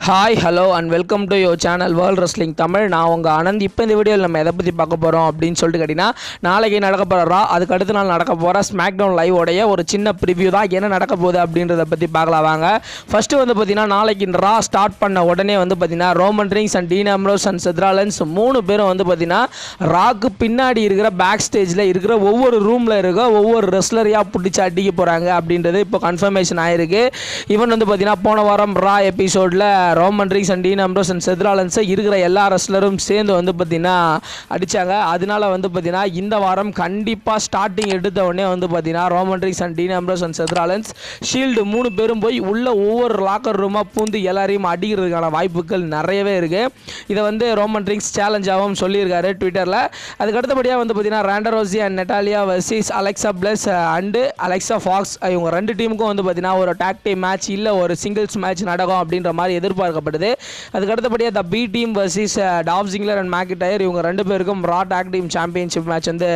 hi hello and welcome to your channel world wrestling Tamil நான் உங்கள் ஆனந்த். இப்போ இந்த வீடியோவில் நம்ம எதை பற்றி பார்க்க போகிறோம் அப்படின்னு சொல்லிட்டு கேட்டிங்கன்னா நாளைக்கு நடக்க போகிற ரா அதுக்கு அடுத்த நாள் நடக்க போகிற ஸ்மாக் டவுன் லைவோடைய ஒரு சின்ன ப்ரிவ்யூ தான் என்ன நடக்க போகுது அப்படின்றத பற்றி பார்க்கலாம் வாங்க. ஃபஸ்ட்டு வந்து பார்த்தீங்கன்னா நாளைக்கு ரா ஸ்டார்ட் பண்ண உடனே வந்து பார்த்தீங்கன்னா Roman Reigns and Dean Ambrose and Seth Rollins மூணு பேரும் வந்து பார்த்தீங்கன்னா ராக்கு பின்னாடி இருக்கிற பேக் ஸ்டேஜில் இருக்கிற ஒவ்வொரு ரூமில் இருக்க ஒவ்வொரு ரெஸ்லரையாக பிடிச்சி அடிக்க போகிறாங்க அப்படின்றது இப்போ கன்ஃபர்மேஷன் ஆயிருக்கு. ஈவன் வந்து பார்த்தீங்கன்னா போன வாரம் ரா எபிசோடில் Roman Reigns and Dean Ambrose and செத்ராலன்ஸை இருக்கிற எல்லா ரெஸ்லரும் சேர்ந்து வந்து பார்த்தீங்கன்னா அடித்தாங்க அதனால வந்து பார்த்தீங்கன்னா இந்த வாரம் கண்டிப்பாக ஸ்டார்டிங் எடுத்த உடனே வந்து பார்த்தீங்கன்னா Roman Reigns and Dean Ambrose and Seth Rollins Shield மூணு பேரும் போய் உள்ள ஒவ்வொரு லாக்கர் ரூமாக பூந்து எல்லாரையும் அடிக்கிறதுக்கான வாய்ப்புகள் நிறையவே இருக்குது இதை வந்து ரோமன் ரிங்ஸ் சேலஞ்சாகவும் சொல்லியிருக்காரு ட்விட்டரில் அதுக்கு அடுத்தபடியாக வந்து பார்த்தீங்கன்னா Ronda Rousey and Natalya versus Alexa Bliss and Alexa Fox இவங்க ரெண்டு டீமுக்கும் வந்து பார்த்தீங்கன்னா ஒரு டாக் டீம் மேட்ச் இல்லை ஒரு சிங்கிள்ஸ் மேட்ச் நடக்கும் அப்படின்ற மாதிரி எதிர்ப்பு எதிர்பார்க்கப்படுது. அதுக்கு அடுத்தபடியாக the B team versus Dolph Ziggler and McIntyre இவங்க ரெண்டு பேருக்கும் Raw tag team championship match வந்து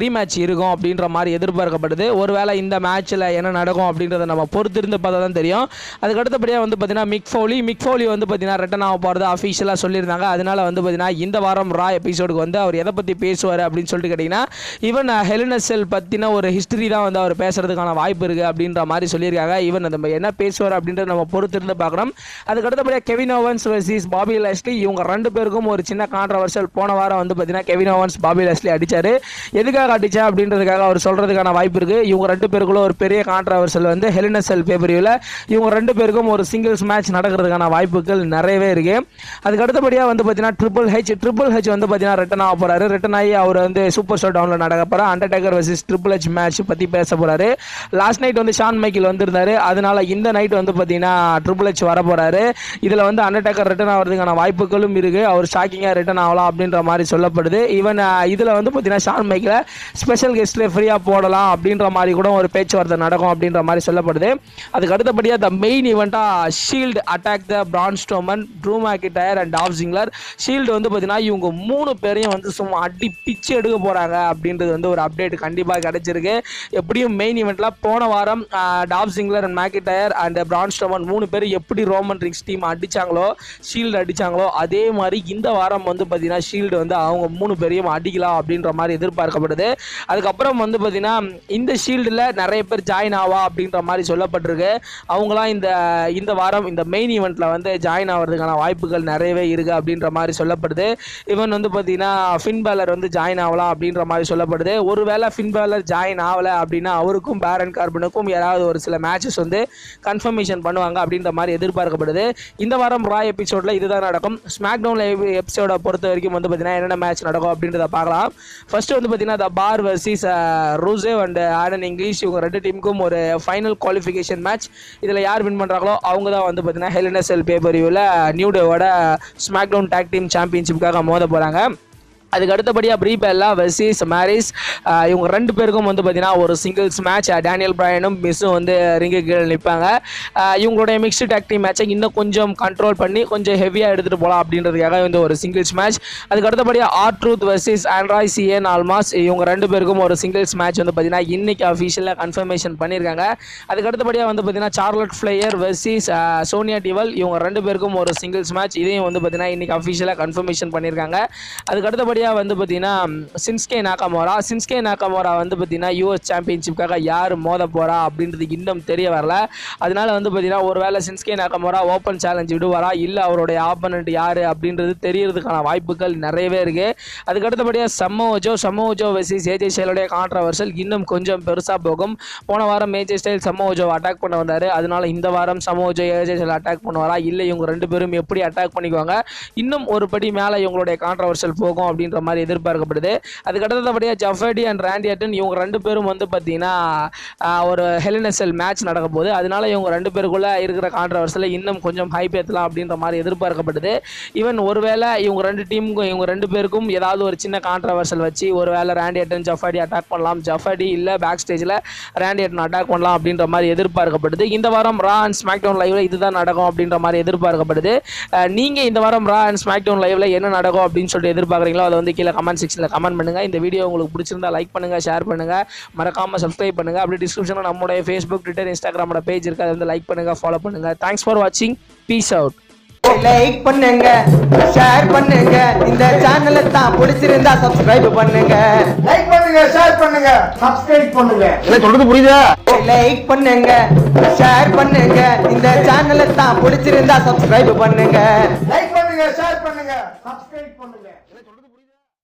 ரீமேட்ச் இருக்கும் அப்படின்ற மாதிரி எதிர்பார்க்கப்படுது. ஒருவேளை இந்த மேட்ச்சில் என்ன நடக்கும் அப்படின்றத நம்ம பொறுத்திருந்து பார்த்தா தான் தெரியும். அதுக்கு அடுத்தபடியாக வந்து பார்த்தீங்கன்னா மிக் ஃபோலி மிக் ஃபோலி வந்து பார்த்தீங்கன்னா ரிட்டன் ஆக போகிறது அஃபீஷியலாக சொல்லியிருந்தாங்க. அதனால வந்து பார்த்தீங்கன்னா இந்த வாரம் ரா எபிசோடுக்கு வந்து அவர் எதை பற்றி பேசுவார் அப்படின்னு சொல்லிட்டு கேட்டிங்கன்னா ஈவன் ஹெலினசெல் பற்றின ஒரு ஹிஸ்ட்ரி தான் வந்து அவர் பேசுகிறதுக்கான வாய்ப்பு இருக்குது அப்படின்ற மாதிரி சொல்லியிருக்காங்க. ஈவன் நம்ம என்ன பேசுவார் அப்படின்றத நம்ம பொறுத்திருந்து பார்க்கணும். அதுக்கு அடுத்தபடியாக Kevin Owens versus Bobby Lashley இவங்க ரெண்டு பேருக்கும் ஒரு சின்ன கான்ட்ரவர்சல் போன வாரம் வந்து பார்த்தீங்கன்னா கெவின் ஓவன்ஸ் பாபி லெஸ்லி அடித்தார் எதுக்காக அடிச்சா அப்படின்றதுக்காக அவர் சொல்றதுக்கான வாய்ப்பு இருக்கு. இவங்க ரெண்டு பேருக்குள்ள ஒரு பெரிய கான்ட்ரவர்சல் வந்து ஹெலினசெல் பேப்பரியில் இவங்க ரெண்டு பேருக்கும் ஒரு சிங்கிள்ஸ் மேட்ச் நடக்கிறதுக்கான வாய்ப்புகள் நிறையவே இருக்கு. அதுக்கு அடுத்தபடியாக வந்து பார்த்தீங்கன்னா ட்ரிபிள் ஹெச் ட்ரிபிள் ஹெச் வந்து பார்த்தீங்கன்னா ரிட்டன் ஆக போகிறாரு ரிட்டன் ஆகி அவர் வந்து சூப்பர் ஷோ டவுனில் நடக்க போகிறார் Undertaker versus Triple H match பற்றி பேச போகிறாரு லாஸ்ட் நைட் வந்து ஷான் மைக்கில் வந்திருந்தாரு. அதனால இந்த நைட் வந்து பார்த்தீங்கன்னா ட்ரிபிள் ஹெச் வர போறாரு இதில் வந்து அண்டர்டேக்கர் ரிட்டன் ஆகிறதுக்கான வாய்ப்புகளும் இருக்கு. அவர் ஷாக்கிங்காக ரிட்டன் ஆகலாம் அப்படின்ற மாதிரி சொல்லப்படுது. ஈவன் இதில் வந்து பார்த்தீங்கன்னா ஷான் மைக்கில் ஸ்பெஷல் கெஸ்ட்ல ஃப்ரீயாக போடலாம் அப்படின்ற மாதிரி கூட ஒரு பேச்சுவார்த்தை நடக்கும் அப்படின்ற மாதிரி சொல்லப்படுது. அதுக்கு அடுத்தபடியாக the main ஈவெண்ட்டாக Shield attack the Braun Strowman Drew McIntyre and Dolph Ziggler Shield வந்து பார்த்தீங்கன்னா இவங்க மூணு பேரையும் வந்து சும்மா அடி பிச்சு எடுக்க போகிறாங்க அப்படின்றது வந்து ஒரு அப்டேட் கண்டிப்பாக கிடைச்சிருக்கு. எப்படியும் மெயின் ஈவெண்ட்டில் போன வாரம் Dolph Ziggler and McIntyre and Braun Strowman மூணு பேர் எப்படி ரோமன் ரிங்ஸ் டீம் அடித்தாங்களோ ஷீல்டு அடிச்சாங்களோ அதே மாதிரி இந்த வாரம் வந்து பார்த்தீங்கன்னா ஷீல்டு வந்து அவங்க மூணு பேரையும் அடிக்கலாம் அப்படின்ற மாதிரி எதிர்பார்க்கப்படுது. அதுக்கப்புறம் வந்து பார்த்தீங்கன்னா இந்த ஷீல்டில் நிறைய பேர் ஜாயின் ஆவா அப்படின்ற மாதிரி சொல்லப்பட்டிருக்கு. அவங்களாம் இந்த இந்த வாரம் இந்த மெயின் ஈவெண்ட்டில் வந்து ஜாயின் ஆகிறதுக்கான வாய்ப்புகள் நிறையவே இருக்குது அப்படின்ற மாதிரி சொல்லப்படுது. இவன் வந்து பார்த்தீங்கன்னா ஃபின் பேலர் வந்து ஜாயின் ஆகலாம் அப்படின்ற மாதிரி சொல்லப்படுது. ஒருவேளை ஃபின் பேலர் ஜாயின் ஆகலை அப்படின்னா அவருக்கும் பேரன் கார்பனுக்கும் யாராவது ஒரு சில மேட்சஸ் வந்து கன்ஃபர்மேஷன் பண்ணுவாங்க அப்படின்ற மாதிரி எதிர்பார்க்கப்படுது. இந்த வாரம் ரா எபிசோடில் இதுதான் நடக்கும். ஸ்மாக் டவுன் எபிசோட பொறுத்த வரைக்கும் வந்து பார்த்தீங்கன்னா என்னென்ன மேட்ச் நடக்கும் அப்படின்றத பார்க்கலாம். ஃபர்ஸ்ட் வந்து பார்த்தீங்கன்னா the Bar versus Rusev and Aiden English இவங்க ரெண்டு டீமுக்கும் ஒரு ஃபைனல் குவாலிஃபிகேஷன் மேட்ச் இதில் யார் வின் பண்ணுறாங்களோ அவங்க தான் வந்து பார்த்தீங்கன்னா ஹெலினசெல் பேப்பரியூவில் நியூ டேவோட ஸ்மாக் டவுன் டேக் டீம் சாம்பியன்ஷிப்புக்காக மோத போகிறாங்க அதுக்கு அடுத்தபடியாக ப்ரீபெல்லா வெசிஸ் மேரிஸ் இவங்க ரெண்டு பேருக்கும் வந்து பார்த்தீங்கன்னா ஒரு சிங்கிள்ஸ் மேட்ச் டேனியல் பிராயனும் மிஸ்ஸும் வந்து ரிங்கு கீழே நிற்பாங்க இவங்களுடைய மிக்ஸ்டு டாக்டி மேட்சை இன்னும் கொஞ்சம் கண்ட்ரோல் பண்ணி கொஞ்சம் ஹெவியாக எடுத்துகிட்டு போகலாம் அப்படின்றதுக்காக வந்து ஒரு சிங்கிள்ஸ் மேட்ச் அதுக்கு அடுத்தபடியாக R Truth versus Andrade Cien Almas இவங்க ரெண்டு பேருக்கும் ஒரு சிங்கிள்ஸ் மேட்ச் வந்து பார்த்தீங்கன்னா இன்றைக்கி அஃபீஷியலாக கன்ஃபர்மேஷன் பண்ணியிருக்காங்க. அதுக்கு அடுத்தபடியாக வந்து பார்த்தீங்கன்னா Charlotte Flair versus Sonia Deville இவங்க ரெண்டு பேருக்கும் ஒரு சிங்கிள்ஸ் மேட்ச் இதையும் வந்து பார்த்தீங்கன்னா இன்றைக்கி அஃபீஷியலாக கன்ஃபர்மேஷன் பண்ணியிருக்காங்க. அதுக்கு அடுத்தபடியாக வந்து பார்த்தீங்கன்னா சின்ஸ்கே நாக்காமோரா சின்ஸ்கே நாக்காமோரா வந்து பார்த்தீங்கன்னா யூஎஸ் சாம்பியன்ஷிப்காக யார் மோத போகிறா அப்படின்றது இன்னும் தெரிய வரல. அதனால வந்து பார்த்தீங்கன்னா ஒருவேளை சின்ஸ்கே நாக்காமோரா ஓப்பன் சேலஞ்ச் விடுவாரா? இல்லை அவருடைய ஆப்பனண்ட் யார் அப்படின்றது தெரியறதுக்கான வாய்ப்புகள் நிறையவே இருக்குது அதுக்கு அடுத்தபடியாக Samoa Joe Samoa Joe versus AJ ஸ்டைலுடைய controversial இன்னும் கொஞ்சம் பெருசாக போகும். போன வாரம் ஏஜே ஸ்டைல் சம்மோஜோ அட்டாக் பண்ண வந்தார். அதனால இந்த வாரம் சம்மோஜோ ஏஜே ஸ்டைல் அட்டாக் பண்ணுவாரா? இல்லை இவங்க ரெண்டு பேரும் எப்படி அட்டாக் பண்ணிக்குவாங்க? இன்னும் ஒரு படி மேலே இவங்களுடைய கான்ட்ரவர்சல் போகும் அப்படின்னு அப்படின்ற மாதிரி எதிர்பார்க்கப்படுது. அதுக்கு அடுத்தபடியாக ஜஃபடி அண்ட் ராண்டியட்டன் இவங்க ரெண்டு பேரும் வந்து பார்த்தீங்கன்னா ஒரு ஹெலினெசல் மேட்ச் நடக்க போகுது அதனால இவங்க ரெண்டு பேருக்குள்ள இருக்கிற கான்ட்ரவர்ஸில் இன்னும் கொஞ்சம் ஹைப் ஏற்றலாம் அப்படின்ற மாதிரி எதிர்பார்க்கப்படுது. ஈவன் ஒருவேளை இவங்க ரெண்டு டீமுக்கும் இவங்க ரெண்டு பேருக்கும் ஏதாவது ஒரு சின்ன கான்ட்ரவர்சல் வச்சு ஒரு வேளை ராண்டியட்டன் ஜஃபாடி அட்டாக் பண்ணலாம். ஜஃபாடி இல்லை பேக் ஸ்டேஜில் ராண்டியட்டன் அட்டாக் பண்ணலாம் அப்படின்ற மாதிரி எதிர்பார்க்கப்படுது. இந்த வாரம் ரா அண்ட் ஸ்மாக் டவுன் லைவ்ல இதுதான் நடக்கும் அப்படின்ற மாதிரி எதிர்பார்க்கப்படுது. நீங்கள் இந்த வாரம் ரா அண்ட் ஸ்மாக் டவுன் லைவ்ல என்ன நடக்கும் அப்படின்னு சொல்லிட்டு எதிர்பார்க்குறீங்களோ அதை வந்து கீழே கமெண்ட் செக்ஷனில் கமெண்ட் பண்ணுங்க. இந்த வீடியோ உங்களுக்கு பிடிச்சிருந்தா லைக் பண்ணுங்க ஷேர் பண்ணுங்க. மறக்காம சப்ஸ்கிரைப் பண்ணுங்க. அப்படியே டிஸ்கிரிப்ஷனில் நம்மளுடைய ஃபேஸ்புக் ட்விட்டர் இன்ஸ்டாகிராமோட பேஜ் இருக்கு அதை வந்து லைக் பண்ணுங்க ஃபாலோ பண்ணுங்க. தேங்க்ஸ் ஃபார் வாட்சிங் பீஸ் அவுட் லைக் பண்ணுங்க ஷேர் பண்ணுங்க. இந்த சேனலை தான் பிடிச்சிருந்தா சப்ஸ்கிரைப் பண்ணுங்க. லைக் பண்ணுங்க ஷேர் பண்ணுங்க. சப்ஸ்கிரைப் பண்ணுங்க. என்ன சொல்றது புரியுதா? லைக் பண்ணுங்க ஷேர் பண்ணுங்க. இந்த சேனலை தான் பிடிச்சிருந்தா சப்ஸ்கிரைப் பண்ணுங்க. லைக் பண்ணுங்க ஷேர் பண்ணுங்க. சப்ஸ்கிரைப் பண்ணுங்க.